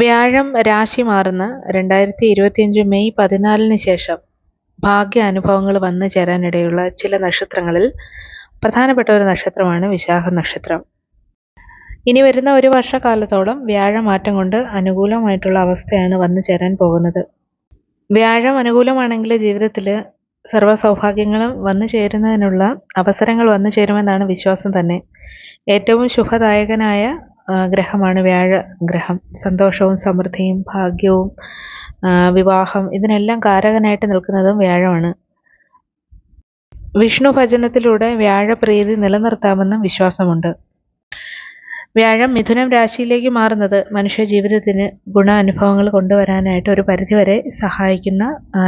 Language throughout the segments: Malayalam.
വ്യാഴം രാശി മാറുന്ന രണ്ടായിരത്തി ഇരുപത്തിയഞ്ച് മെയ് പതിനാലിന് ശേഷം ഭാഗ്യ അനുഭവങ്ങൾ വന്നു ചേരാനിടയുള്ള ചില നക്ഷത്രങ്ങളിൽ പ്രധാനപ്പെട്ട ഒരു നക്ഷത്രമാണ് വിശാഖ നക്ഷത്രം. ഇനി വരുന്ന ഒരു വർഷക്കാലത്തോളം വ്യാഴമാറ്റം കൊണ്ട് അനുകൂലമായിട്ടുള്ള അവസ്ഥയാണ് വന്നു ചേരാൻ പോകുന്നത്. വ്യാഴം അനുകൂലമാണെങ്കിൽ ജീവിതത്തിൽ സർവ സൗഭാഗ്യങ്ങളും വന്നു ചേരുന്നതിനുള്ള അവസരങ്ങൾ വന്നു ചേരുമെന്നാണ് വിശ്വാസം തന്നെ. ഏറ്റവും ശുഭദായകനായ ഗ്രഹമാണ് വ്യാഴ ഗ്രഹം. സന്തോഷവും സമൃദ്ധിയും ഭാഗ്യവും വിവാഹം ഇതിനെല്ലാം കാരകനായിട്ട് നിൽക്കുന്നതും വ്യാഴമാണ്. വിഷ്ണു ഭജനത്തിലൂടെ വ്യാഴപ്രീതി നിലനിർത്താമെന്നും വിശ്വാസമുണ്ട്. വ്യാഴം മിഥുനം രാശിയിലേക്ക് മാറുന്നത് മനുഷ്യ ജീവിതത്തിന് ഗുണാനുഭവങ്ങൾ കൊണ്ടുവരാനായിട്ട് ഒരു പരിധിവരെ സഹായിക്കുന്ന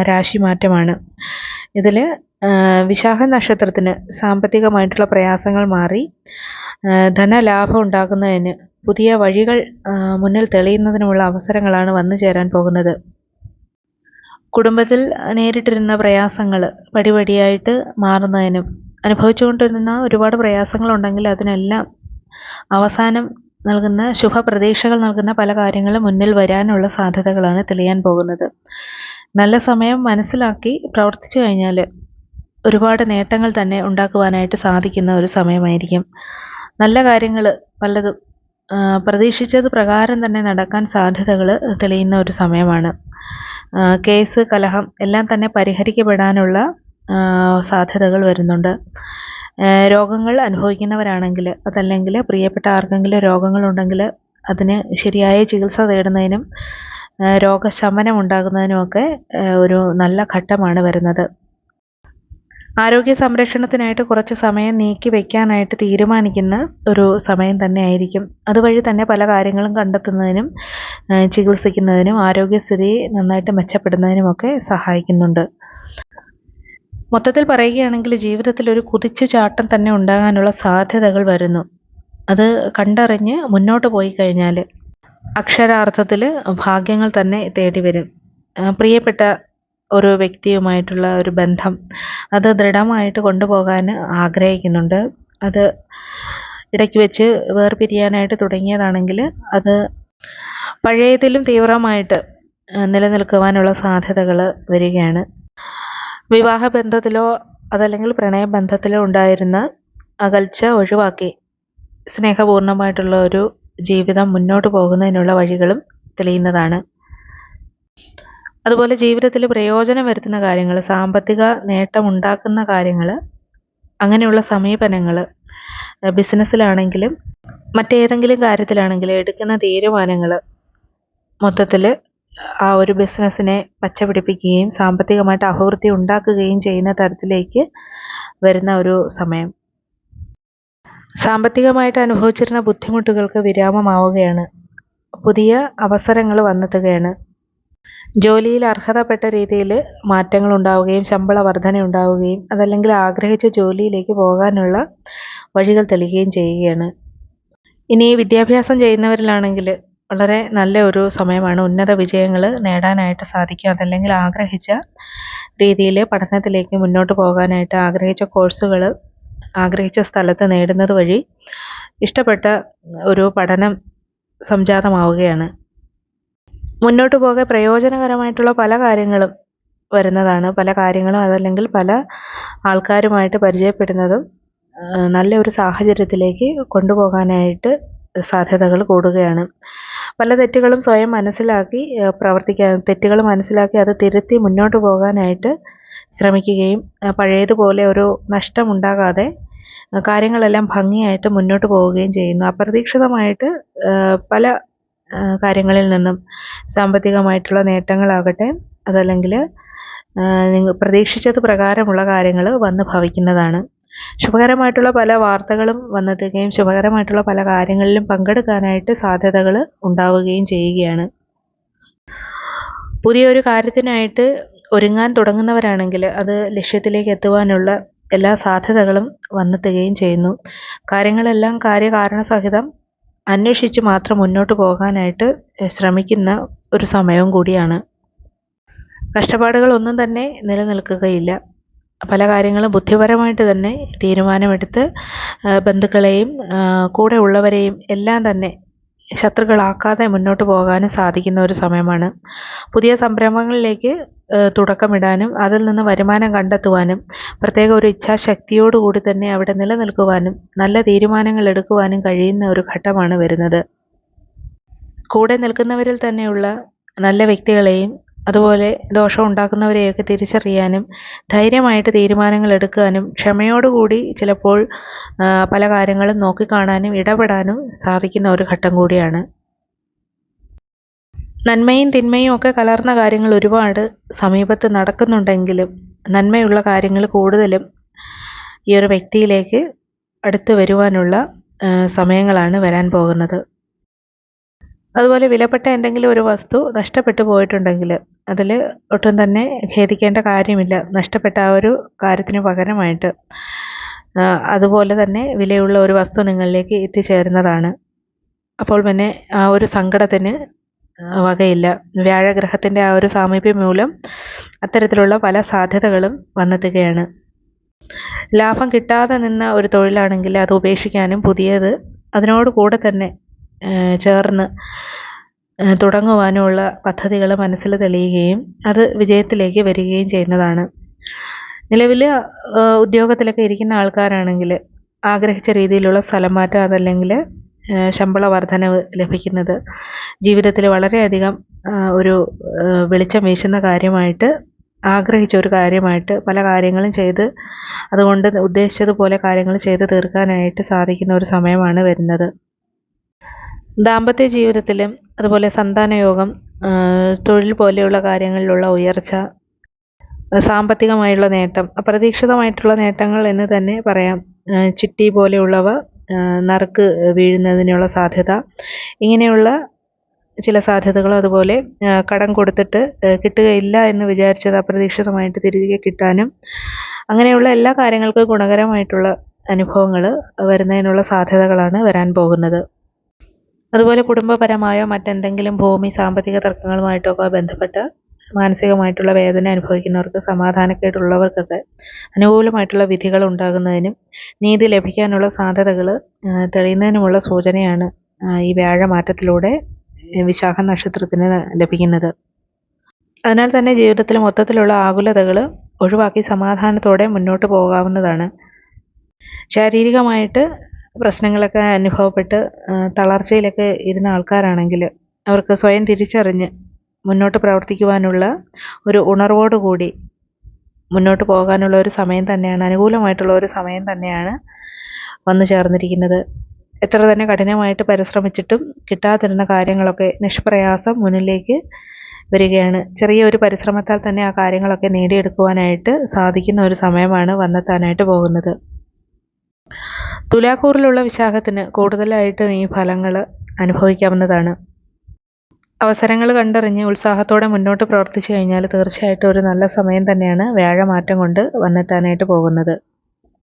രാശി മാറ്റമാണ് ഇതിൽ വിശാഖ നക്ഷത്രത്തിന് സാമ്പത്തികമായിട്ടുള്ള പ്രയാസങ്ങൾ മാറി ധനലാഭം ഉണ്ടാക്കുന്നതിന് പുതിയ വഴികൾ മുന്നിൽ തെളിയുന്നതിനുമുള്ള അവസരങ്ങളാണ് വന്നു ചേരാൻ പോകുന്നത്. കുടുംബത്തിൽ നേരിട്ടിരുന്ന പ്രയാസങ്ങൾ പടിപടിയായിട്ട് മാറുന്നതിനും അനുഭവിച്ചുകൊണ്ടിരുന്ന ഒരുപാട് പ്രയാസങ്ങളുണ്ടെങ്കിൽ അതിനെല്ലാം അവസാനം നൽകുന്ന ശുഭപ്രതീക്ഷകൾ നൽകുന്ന പല കാര്യങ്ങളും മുന്നിൽ വരാനുള്ള സാധ്യതകളാണ് തെളിയാൻ പോകുന്നത്. നല്ല സമയം മനസ്സിലാക്കി പ്രവർത്തിച്ചു കഴിഞ്ഞാൽ ഒരുപാട് നേട്ടങ്ങൾ തന്നെ ഉണ്ടാക്കുവാനായിട്ട് സാധിക്കുന്ന ഒരു സമയമായിരിക്കും. നല്ല കാര്യങ്ങൾ പലതും പ്രതീക്ഷിച്ചത് പ്രകാരം തന്നെ നടക്കാൻ സാധ്യതകൾ തെളിയുന്ന ഒരു സമയമാണ്. കേസ് കലഹം എല്ലാം തന്നെ പരിഹരിക്കപ്പെടാനുള്ള സാധ്യതകൾ വരുന്നുണ്ട്. രോഗങ്ങൾ അനുഭവിക്കുന്നവരാണെങ്കിൽ അതല്ലെങ്കിൽ പ്രിയപ്പെട്ട ആർക്കെങ്കിലും രോഗങ്ങളുണ്ടെങ്കിൽ അതിന് ശരിയായ ചികിത്സ തേടുന്നതിനും രോഗശമനം ഉണ്ടാകുന്നതിനുമൊക്കെ ഒരു നല്ല ഘട്ടമാണ് വരുന്നത്. ആരോഗ്യ സംരക്ഷണത്തിനായിട്ട് കുറച്ച് സമയം നീക്കി വെക്കാനായിട്ട് തീരുമാനിക്കുന്ന ഒരു സമയം തന്നെ ആയിരിക്കും അതുവഴി തന്നെ പല കാര്യങ്ങളും കണ്ടെത്തുന്നതിനും ചികിത്സിക്കുന്നതിനും ആരോഗ്യസ്ഥിതി നന്നായിട്ട് മെച്ചപ്പെടുന്നതിനുമൊക്കെ സഹായിക്കുന്നുണ്ട്. മൊത്തത്തിൽ പറയുകയാണെങ്കിൽ ജീവിതത്തിൽ ഒരു കുതിച്ചു ചാട്ടം തന്നെ ഉണ്ടാകാനുള്ള സാധ്യതകൾ വരുന്നു. അത് കണ്ടറിഞ്ഞ് മുന്നോട്ട് പോയി കഴിഞ്ഞാൽ അക്ഷരാർത്ഥത്തിൽ ഭാഗ്യങ്ങൾ തന്നെ തേടി വരും. പ്രിയപ്പെട്ട ഒരു വ്യക്തിയുമായിട്ടുള്ള ഒരു ബന്ധം അത് ദൃഢമായിട്ട് കൊണ്ടുപോകാൻ ആഗ്രഹിക്കുന്നുണ്ട്. അത് ഇടയ്ക്ക് വെച്ച് വേർപിരിയാനായിട്ട് തുടങ്ങിയതാണെങ്കിൽ അത് പഴയതിലും തീവ്രമായിട്ട് നിലനിൽക്കുവാനുള്ള സാധ്യതകൾ വരികയാണ്. വിവാഹ ബന്ധത്തിലോ അതല്ലെങ്കിൽ പ്രണയബന്ധത്തിലോ ഉണ്ടായിരുന്ന അകൽച്ച ഒഴിവാക്കി സ്നേഹപൂർണമായിട്ടുള്ള ഒരു ജീവിതം മുന്നോട്ട് പോകുന്നതിനുള്ള വഴികളും തെളിയുന്നതാണ്. അതുപോലെ ജീവിതത്തിൽ പ്രയോജനം വരുത്തുന്ന കാര്യങ്ങൾ സാമ്പത്തിക നേട്ടമുണ്ടാക്കുന്ന കാര്യങ്ങൾ അങ്ങനെയുള്ള സമീപനങ്ങൾ ബിസിനസ്സിലാണെങ്കിലും മറ്റേതെങ്കിലും കാര്യത്തിലാണെങ്കിലും എടുക്കുന്ന തീരുമാനങ്ങൾ മൊത്തത്തിൽ ആ ഒരു ബിസിനസ്സിനെ പച്ചപിടിപ്പിക്കുകയും സാമ്പത്തികമായിട്ട് അഭിവൃദ്ധി ഉണ്ടാക്കുകയും ചെയ്യുന്ന തരത്തിലേക്ക് വരുന്ന ഒരു സമയം. സാമ്പത്തികമായിട്ട് അനുഭവിച്ചിരുന്ന ബുദ്ധിമുട്ടുകൾക്ക് വിരാമമാവുകയാണ്. പുതിയ അവസരങ്ങൾ വന്നെത്തുകയാണ്. ജോലിയിൽ അർഹതപ്പെട്ട രീതിയിൽ മാറ്റങ്ങൾ ഉണ്ടാവുകയും ശമ്പള വർധന ഉണ്ടാവുകയും അതല്ലെങ്കിൽ ആഗ്രഹിച്ച ജോലിയിലേക്ക് പോകാനുള്ള വഴികൾ തെളിയുകയും ചെയ്യുകയാണ്. ഇനി വിദ്യാഭ്യാസം ചെയ്യുന്നവരിലാണെങ്കിൽ വളരെ നല്ല ഒരു സമയമാണ് ഉന്നത വിജയങ്ങൾ നേടാനായിട്ട് സാധിക്കും അതല്ലെങ്കിൽ ആഗ്രഹിച്ച രീതിയിൽ പഠനത്തിലേക്ക് മുന്നോട്ട് പോകാനായിട്ട് ആഗ്രഹിച്ച കോഴ്സുകൾ ആഗ്രഹിച്ച സ്ഥലത്ത് നേടുന്നത് വഴി ഇഷ്ടപ്പെട്ട ഒരു പഠനം സംജാതമാവുകയാണ്. മുന്നോട്ട് പോകെ പ്രയോജനകരമായിട്ടുള്ള പല കാര്യങ്ങളും വരുന്നതാണ്. പല കാര്യങ്ങളും അതല്ലെങ്കിൽ പല ആൾക്കാരുമായിട്ട് പരിചയപ്പെടുന്നതും നല്ല ഒരു സാഹചര്യത്തിലേക്ക് കൊണ്ടുപോകാനായിട്ട് സാധ്യതകൾ കൂടുകയാണ്. പല തെറ്റുകളും സ്വയം മനസ്സിലാക്കി പ്രവർത്തിക്കാൻ തെറ്റുകൾ മനസ്സിലാക്കി അത് തിരുത്തി മുന്നോട്ട് പോകാനായിട്ട് ശ്രമിക്കുകയും പഴയതുപോലെ ഒരു നഷ്ടമുണ്ടാകാതെ കാര്യങ്ങളെല്ലാം ഭംഗിയായിട്ട് മുന്നോട്ട് പോവുകയും ചെയ്യുന്നു. അപ്രതീക്ഷിതമായിട്ട് പല കാര്യങ്ങളിൽ നിന്നും സാമ്പത്തികമായിട്ടുള്ള നേട്ടങ്ങളാകട്ടെ അതല്ലെങ്കിൽ നിങ്ങൾ പ്രതീക്ഷിച്ചത് പ്രകാരമുള്ള കാര്യങ്ങൾ വന്ന് ഭവിക്കുന്നതാണ്. ശുഭകരമായിട്ടുള്ള പല വാർത്തകളും വന്നെത്തുകയും ശുഭകരമായിട്ടുള്ള പല കാര്യങ്ങളിലും പങ്കെടുക്കാനായിട്ട് സാധ്യതകൾ ഉണ്ടാവുകയും ചെയ്യുകയാണ്. പുതിയൊരു കാര്യത്തിനായിട്ട് ഒരുങ്ങാൻ തുടങ്ങുന്നവരാണെങ്കിൽ അത് ലക്ഷ്യത്തിലേക്ക് എത്തുവാനുള്ള എല്ലാ സാധ്യതകളും വന്നെത്തുകയും ചെയ്യുന്നു. കാര്യങ്ങളെല്ലാം കാര്യകാരണസഹിതം അന്വേഷിച്ച് മാത്രം മുന്നോട്ട് പോകാനായിട്ട് ശ്രമിക്കുന്ന ഒരു സമയവും കൂടിയാണ്. കഷ്ടപ്പാടുകളൊന്നും തന്നെ നിലനിൽക്കുകയില്ല. പല കാര്യങ്ങളും ബുദ്ധിപരമായിട്ട് തന്നെ തീരുമാനമെടുത്ത് ബന്ധുക്കളെയും കൂടെ ഉള്ളവരെയും എല്ലാം തന്നെ ശത്രുക്കളാക്കാതെ മുന്നോട്ട് പോകാനും സാധിക്കുന്ന ഒരു സമയമാണ്. പുതിയ സംരംഭങ്ങളിലേക്ക് തുടക്കമിടാനും അതിൽ നിന്ന് വരുമാനം കണ്ടെത്തുവാനും പ്രത്യേക ഒരു ഇച്ഛാശക്തിയോടുകൂടി തന്നെ അവിടെ നിലനിൽക്കുവാനും നല്ല തീരുമാനങ്ങൾ എടുക്കുവാനും കഴിയുന്ന ഒരു ഘട്ടമാണ് വരുന്നത്. കൂടെ നിൽക്കുന്നവരിൽ തന്നെയുള്ള നല്ല വ്യക്തികളെയും അതുപോലെ ദോഷം ഉണ്ടാക്കുന്നവരെയൊക്കെ തിരിച്ചറിയാനും ധൈര്യമായിട്ട് തീരുമാനങ്ങൾ എടുക്കാനും ക്ഷമയോടുകൂടി ചിലപ്പോൾ പല കാര്യങ്ങളും നോക്കിക്കാണാനും ഇടപെടാനും സാധിക്കുന്ന ഒരു ഘട്ടം കൂടിയാണ്. നന്മയും തിന്മയും ഒക്കെ കലർന്ന കാര്യങ്ങൾ ഒരുപാട് സമീപത്ത് നടക്കുന്നുണ്ടെങ്കിലും നന്മയുള്ള കാര്യങ്ങൾ കൂടുതലും ഈ ഒരു വ്യക്തിയിലേക്ക് അടുത്തു വരുവാനുള്ള സമയങ്ങളാണ് വരാൻ പോകുന്നത്. അതുപോലെ വിലപ്പെട്ട എന്തെങ്കിലും ഒരു വസ്തു നഷ്ടപ്പെട്ടു പോയിട്ടുണ്ടെങ്കിൽ അതിൽ ഒട്ടും തന്നെ ഖേദിക്കേണ്ട കാര്യമില്ല. നഷ്ടപ്പെട്ട ആ ഒരു കാര്യത്തിന് പകരമായിട്ട്. അതുപോലെ തന്നെ വിലയുള്ള ഒരു വസ്തു നിങ്ങളിലേക്ക് എത്തിച്ചേരുന്നതാണ്. അപ്പോൾ പിന്നെ ആ ഒരു സങ്കടത്തിന് വകയില്ല. വ്യാഴഗ്രഹത്തിന്റെ ആ ഒരു സാമീപ്യം മൂലം അത്തരത്തിലുള്ള പല സാധ്യതകളും വന്നെത്തുകയാണ്. ലാഭം കിട്ടാതെ നിന്ന ഒരു തൊഴിലാണെങ്കിൽ അത് ഉപേക്ഷിക്കാനും പുതിയത് അതിനോട് കൂടെ തന്നെ ചേർന്ന് തുടങ്ങുവാനുമുള്ള പദ്ധതികൾ മനസ്സിൽ തെളിയുകയും അത് വിജയത്തിലേക്ക് വരികയും ചെയ്യുന്നതാണ്. നിലവിൽ ഉദ്യോഗത്തിലൊക്കെ ഇരിക്കുന്ന ആൾക്കാരാണെങ്കിൽ ആഗ്രഹിച്ച രീതിയിലുള്ള സ്ഥലം മാറ്റം അതല്ലെങ്കിൽ ശമ്പള വർധനവ് ലഭിക്കുന്നത് ജീവിതത്തിൽ വളരെയധികം ഒരു വെളിച്ചം വീശുന്ന കാര്യമായിട്ട് ആഗ്രഹിച്ച ഒരു കാര്യമായിട്ട് പല കാര്യങ്ങളും ചെയ്ത് അതുകൊണ്ട് ഉദ്ദേശിച്ചതുപോലെ കാര്യങ്ങൾ ചെയ്ത് തീർക്കാനായിട്ട് സാധിക്കുന്ന ഒരു സമയമാണ് വരുന്നത്. ദാമ്പത്യ ജീവിതത്തിലും അതുപോലെ സന്താനയോഗം തൊഴിൽ പോലെയുള്ള കാര്യങ്ങളിലുള്ള ഉയർച്ച സാമ്പത്തികമായുള്ള നേട്ടം അപ്രതീക്ഷിതമായിട്ടുള്ള നേട്ടങ്ങൾ എന്ന് തന്നെ പറയാം. ചിട്ടി പോലെയുള്ളവ നറുക്ക് വീഴുന്നതിനുള്ള സാധ്യത ഇങ്ങനെയുള്ള ചില സാധ്യതകൾ അതുപോലെ കടം കൊടുത്തിട്ട് കിട്ടുകയില്ല എന്ന് വിചാരിച്ചത് അപ്രതീക്ഷിതമായിട്ട് തിരികെ കിട്ടാനും അങ്ങനെയുള്ള എല്ലാ കാര്യങ്ങൾക്കും ഗുണകരമായിട്ടുള്ള അനുഭവങ്ങൾ വരുന്നതിനുള്ള സാധ്യതകളാണ് വരാൻ പോകുന്നത്. അതുപോലെ കുടുംബപരമായോ മറ്റെന്തെങ്കിലും ഭൂമി സാമ്പത്തിക തർക്കങ്ങളുമായിട്ടൊക്കെ ബന്ധപ്പെട്ട് മാനസികമായിട്ടുള്ള വേദന അനുഭവിക്കുന്നവർക്ക് സമാധാനക്കേടുള്ളവർക്കൊക്കെ അനുകൂലമായിട്ടുള്ള വിധികൾ ഉണ്ടാകുന്നതിനും നീതി ലഭിക്കാനുള്ള സാധ്യതകൾ തെളിയുന്നതിനുമുള്ള സൂചനയാണ് ഈ വ്യാഴമാറ്റത്തിലൂടെ വിശാഖ നക്ഷത്രത്തിന് ലഭിക്കുന്നത്. അതിനാൽ തന്നെ ജീവിതത്തിൽ മൊത്തത്തിലുള്ള ആകുലതകൾ ഒഴിവാക്കി സമാധാനത്തോടെ മുന്നോട്ട് പോകാവുന്നതാണ്. ശാരീരികമായിട്ട് പ്രശ്നങ്ങളൊക്കെ അനുഭവപ്പെട്ട് തളർച്ചയിലൊക്കെ ഇരുന്ന ആൾക്കാരാണെങ്കിൽ അവർക്ക് സ്വയം തിരിച്ചറിഞ്ഞ് മുന്നോട്ട് പ്രവർത്തിക്കുവാനുള്ള ഒരു ഉണർവോടുകൂടി മുന്നോട്ട് പോകാനുള്ള ഒരു സമയം തന്നെയാണ് അനുകൂലമായിട്ടുള്ള ഒരു സമയം തന്നെയാണ് വന്നു ചേർന്നിരിക്കുന്നത്. എത്ര തന്നെ കഠിനമായിട്ട് പരിശ്രമിച്ചിട്ടും കിട്ടാതിരുന്ന കാര്യങ്ങളൊക്കെ നിഷ്പ്രയാസം മുന്നിലേക്ക് വരികയാണ്. ചെറിയ ഒരു പരിശ്രമത്താൽ തന്നെ ആ കാര്യങ്ങളൊക്കെ നേടിയെടുക്കുവാനായിട്ട് സാധിക്കുന്ന ഒരു സമയമാണ് വന്നെത്താനായിട്ട് പോകുന്നത്. തുലാക്കൂറിലുള്ള വിശാഖത്തിന് കൂടുതലായിട്ടും ഈ ഫലങ്ങൾ അനുഭവിക്കാവുന്നതാണ്. അവസരങ്ങൾ കണ്ടറിഞ്ഞ് ഉത്സാഹത്തോടെ മുന്നോട്ട് പ്രവർത്തിച്ചു കഴിഞ്ഞാൽ തീർച്ചയായിട്ടും ഒരു നല്ല സമയം തന്നെയാണ് വ്യാഴമാറ്റം കൊണ്ട് വന്നെത്താനായിട്ട് പോകുന്നത്.